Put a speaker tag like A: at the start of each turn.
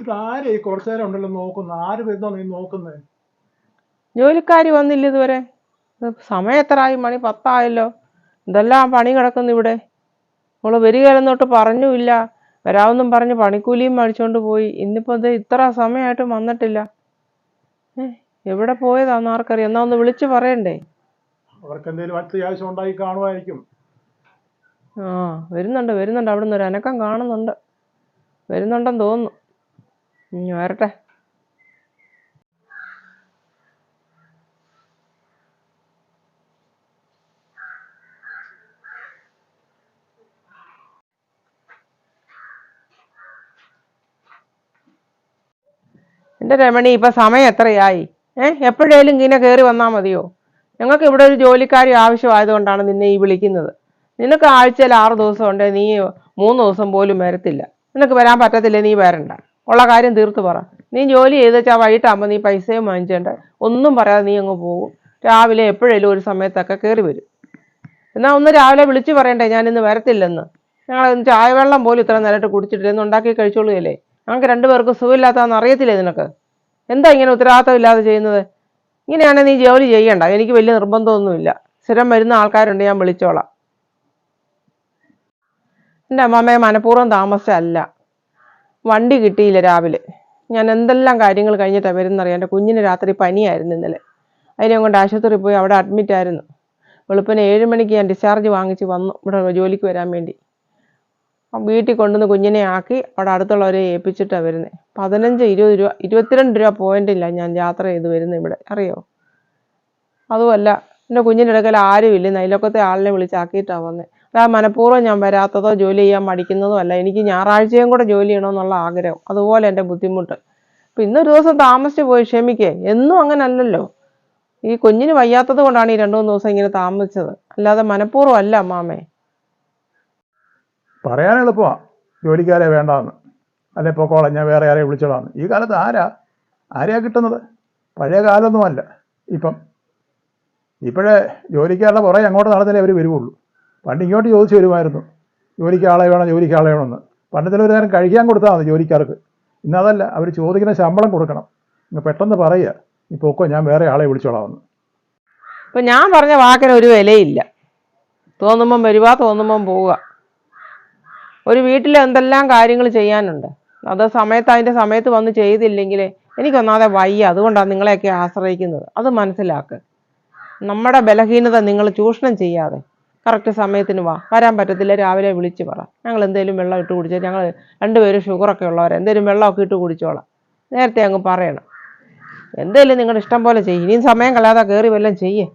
A: ഇത് ആരെ ഈ കുറച്ചു നേരം ഉണ്ടല്ലോ നോക്കുന്നു? ആര് വരുന്നോ നീ നോക്കുന്നത്
B: ജോലിക്കാർ വന്നില്ല ഇതുവരെ? സമയം എത്രയായി? മണി പത്തായല്ലോ. എന്തെല്ലാം പണി കിടക്കുന്നു ഇവിടെ? നമ്മൾ തൊട്ട് പറഞ്ഞുമില്ല. വരാമെന്നും പറഞ്ഞ് പണിക്കൂലിയും മേടിച്ചോണ്ട് പോയി. ഇന്നിപ്പോ ഇത് ഇത്ര സമയമായിട്ടും വന്നിട്ടില്ല. എവിടെ പോയതാന്ന് ആർക്കറിയാം? എന്നാ ഒന്ന് വിളിച്ചു പറയണ്ടേ?
A: അവർക്ക് എന്തെങ്കിലും അത്യാവശ്യം ഉണ്ടായി കാണുമായിരിക്കും.
B: ആ വരുന്നുണ്ട് വരുന്നുണ്ട്. അവിടുന്ന് ഒരു അനക്കം കാണുന്നുണ്ട്. വരുന്നുണ്ടെന്ന് തോന്നുന്നു. ഇനി വരട്ടെ. എന്റെ രമണി ഇപ്പൊ സമയം എത്രയായി? ഏഹ് എപ്പോഴേലും ഇങ്ങനെ കയറി വന്നാൽ മതിയോ? ഞങ്ങൾക്ക് ഇവിടെ ഒരു ജോലിക്കാരി ആവശ്യമായതുകൊണ്ടാണ് നിന്നെ ഈ വിളിക്കുന്നത്. നിനക്ക് ആഴ്ചയിൽ ആറ് ദിവസം ഉണ്ട് നീ മൂന്ന് ദിവസം പോലും വരത്തില്ല. നിനക്ക് വരാൻ പറ്റത്തില്ല? നീ വരണ്ട. ഉള്ള കാര്യം തീർത്ത് പറ. നീ ജോലി ചെയ്ത് വെച്ചാൽ വൈകിട്ടാകുമ്പോൾ നീ പൈസയും വാങ്ങിച്ചേണ്ട. ഒന്നും പറയാതെ നീ അങ്ങ് പോകും. രാവിലെ എപ്പോഴേലും ഒരു സമയത്തൊക്കെ കയറി വരും. എന്നാൽ ഒന്ന് രാവിലെ വിളിച്ചു പറയണ്ടേ ഞാനിന്ന് വരത്തില്ലെന്ന്. ഞങ്ങൾ ചായ വെള്ളം പോലും ഇത്ര നേരമായിട്ട് കുടിച്ചിട്ട് ഇന്ന് ഉണ്ടാക്കി കഴിച്ചോളുകയല്ലേ ഞങ്ങൾക്ക് രണ്ടുപേർക്കും സുഖമില്ലാത്തതെന്ന് അറിയത്തില്ലേ നിനക്ക്? എന്താ ഇങ്ങനെ ഉത്തരവാദിത്തം ഇല്ലാതെ ചെയ്യുന്നത്? ഇങ്ങനെയാണെങ്കിൽ നീ ജോലി ചെയ്യണ്ട. എനിക്ക് വലിയ നിർബന്ധമൊന്നുമില്ല. സ്ഥിരം വരുന്ന ആൾക്കാരുണ്ട് ഞാൻ വിളിച്ചോളാം. എന്റെ അമ്മമ്മയെ മനഃപൂർവം താമസിച്ചല്ല വണ്ടി കിട്ടിയില്ല രാവിലെ. ഞാൻ എന്തെല്ലാം കാര്യങ്ങൾ കഴിഞ്ഞിട്ടാണ് വരുന്നറിയാം? എന്റെ കുഞ്ഞിന് രാത്രി പനിയായിരുന്നു ഇന്നലെ. അതിനെ കൊണ്ട് ആശുപത്രിയിൽ പോയി അവിടെ അഡ്മിറ്റ് ആയിരുന്നു. വെളുപ്പിന് ഏഴ് മണിക്ക് ഞാൻ ഡിസ്ചാർജ് വാങ്ങിച്ച് വന്നു. ഇവിടെ ജോലിക്ക് വരാൻ വേണ്ടി. വീട്ടിൽ കൊണ്ടുവന്ന് കുഞ്ഞിനെ ആക്കി അവിടെ അടുത്തുള്ളവരെ ഏൽപ്പിച്ചിട്ടാണ് വരുന്നത് പതിനഞ്ച് ഇരുപത് രൂപ ഇരുപത്തിരണ്ട് രൂപ പോയിന്റില്ല ഞാൻ യാത്ര ചെയ്ത് വരുന്നത് ഇവിടെ. അറിയോ? അതുമല്ല എന്റെ കുഞ്ഞിന്റെ ഇടയ്ക്കൽ ആരുമില്ല. നൈലൊക്കത്തെ ആളിനെ വിളിച്ചാക്കിയിട്ടാണ് വന്നത് അതാ മനഃപൂർവം ഞാൻ വരാത്തതോ ജോലി ചെയ്യാൻ മടിക്കുന്നതോ അല്ല. എനിക്ക് ഞായറാഴ്ചയും കൂടെ ജോലി ചെയ്യണമെന്നുള്ള ആഗ്രഹം. അതുപോലെ എന്റെ ബുദ്ധിമുട്ട്. അപ്പം ഇന്നൊരു ദിവസം താമസിച്ച് പോയി ക്ഷമിക്കേ. എന്നും അങ്ങനെ അല്ലല്ലോ ഈ കുഞ്ഞിന് വയ്യാത്തത് കൊണ്ടാണ് ഈ രണ്ടു മൂന്ന് ദിവസം ഇങ്ങനെ താമസിച്ചത്. അല്ലാതെ മനഃപൂർവം അല്ല അമ്മാമേ.
A: പറയാൻ എളുപ്പമാ. ജോലിക്കാരെ വേണ്ടാന്ന്. അല്ലെ പൊക്കോളാം ഞാൻ വേറെ ആരെയും വിളിച്ചോളാന്ന്. ഈ കാലത്ത് ആരാ? ആരെയാ കിട്ടുന്നത്? പഴയ കാലമൊന്നുമല്ല ഇപ്പം ഇപ്പോഴേ ജോലിക്കാരുടെ പുറകെ അങ്ങോട്ട് നടന്നാലേ അവർ വരുവുള്ളൂ. പണ്ട് ഇങ്ങോട്ട് ചോദിച്ചു വരുമായിരുന്നു. ജോലിക്ക് ആളെ വേണം ജോലിക്ക് ആളെ വേണമെന്ന് പണ്ടത്തിൽ ഒരു നേരം കഴിക്കാൻ കൊടുത്താൽ മതി ജോലിക്കാർക്ക്. ഇന്നതല്ല അവർ ചോദിക്കുന്ന ശമ്പളം കൊടുക്കണം. ഇങ്ങ് പെട്ടെന്ന് പറയുക ഈ പൊക്കോ ഞാൻ വേറെ ആളെ വിളിച്ചോളാമെന്ന്
B: ഇപ്പം ഞാൻ പറഞ്ഞ വാക്കിന് ഒരു വിലയില്ല. തോന്നുമ്പം വരിക തോന്നുമ്പം പോവുക. ഒരു വീട്ടിൽ എന്തെല്ലാം കാര്യങ്ങൾ ചെയ്യാനുണ്ട്? അത് സമയത്ത് അതിന്റെ സമയത്ത് വന്ന് ചെയ്തില്ലെങ്കിൽ എനിക്കൊന്നാതെ വയ്യ. അതുകൊണ്ടാണ് നിങ്ങളെയൊക്കെ ആശ്രയിക്കുന്നത്. അത് മനസ്സിലാക്ക്. നമ്മുടെ ബലഹീനത നിങ്ങൾ ചൂഷണം ചെയ്യാതെ. കറക്റ്റ് സമയത്തിന് വാ. വരാൻ പറ്റത്തില്ല രാവിലെ വിളിച്ച് പറ. ഞങ്ങൾ എന്തെങ്കിലും വെള്ളം ഇട്ട് കുടിച്ചാൽ ഞങ്ങൾ രണ്ടുപേരും ഷുഗറൊക്കെ ഉള്ളവരെ. എന്തെങ്കിലും വെള്ളമൊക്കെ ഇട്ട് കുടിച്ചോളാം. നേരത്തെ അങ്ങ് പറയണം. എന്തേലും നിങ്ങളുടെ ഇഷ്ടം പോലെ ചെയ്യും. ഇനിയും സമയം കളയാതെ കയറി വല്ലതും ചെയ്യേ.